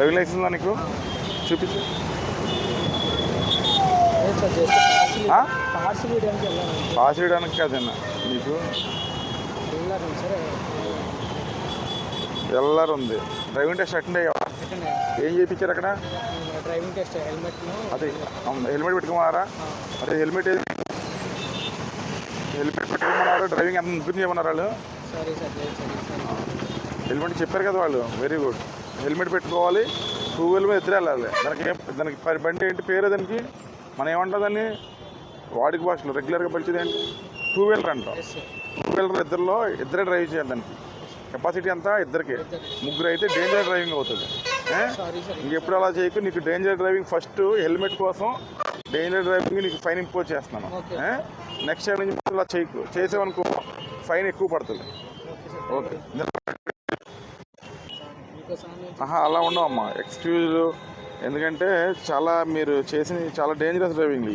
Driving licence ఉందా నీకు? చూపించు. పాస్ చేయడానికి కాదన్నా. నీకు? ఎల్ఆర్ ఉంది. డ్రైవింగ్ టెస్ట్ అటెండ్ అయ్యావా? ఏం చేయించారు అక్కడ? డ్రైవింగ్ టెస్ట్ హెల్మెట్ను అదే హెల్మెట్ పెట్టుకోమన్నారా అదే హెల్మెట్ ఏది? హెల్మెట్ పెట్టుకోమన్నారు డ్రైవింగ్ ఎంత ముగ్గురు చేయమన్నారు వాళ్ళు? హెల్మెట్ చెప్పారు కదా వాళ్ళు. Very good. హెల్మెట్ పెట్టుకోవాలి టూ వీలర్ మీద ఇద్దరు వెళ్ళాలి దానికి ఏం దానికి బండి ఏంటి పేరు దానికి? మనం ఏమంటాం దాన్ని? వాడికి భాషలో రెగ్యులర్గా పరిచేది ఏంటి? టూ వీలర్ అంటాం. టూ వీలర్ ఇద్దరిలో ఇద్దరే డ్రైవ్ చేయాలి దానికి. కెపాసిటీ అంతా ఇద్దరికి. ముగ్గురు అయితే డేంజర్ డ్రైవింగ్ అవుతుంది. ఇంకెప్పుడు అలా చేయకు నీకు డేంజర్ డ్రైవింగ్ ఫస్ట్ హెల్మెట్ కోసం డేంజర్ డ్రైవింగ్ నీకు ఫైన్ ఇంపోజ్ చేస్తున్నాను. నెక్స్ట్ టైం నుంచి అలా చేయకు. చేసావనుకో ఫైన్ ఎక్కువ పడుతుంది. ఓకే అలా ఉండవమ్మా. ఎక్స్క్యూజ్ ఎందుకంటే చాలా మీరు చేసిన చాలా డేంజరస్ డ్రైవింగ్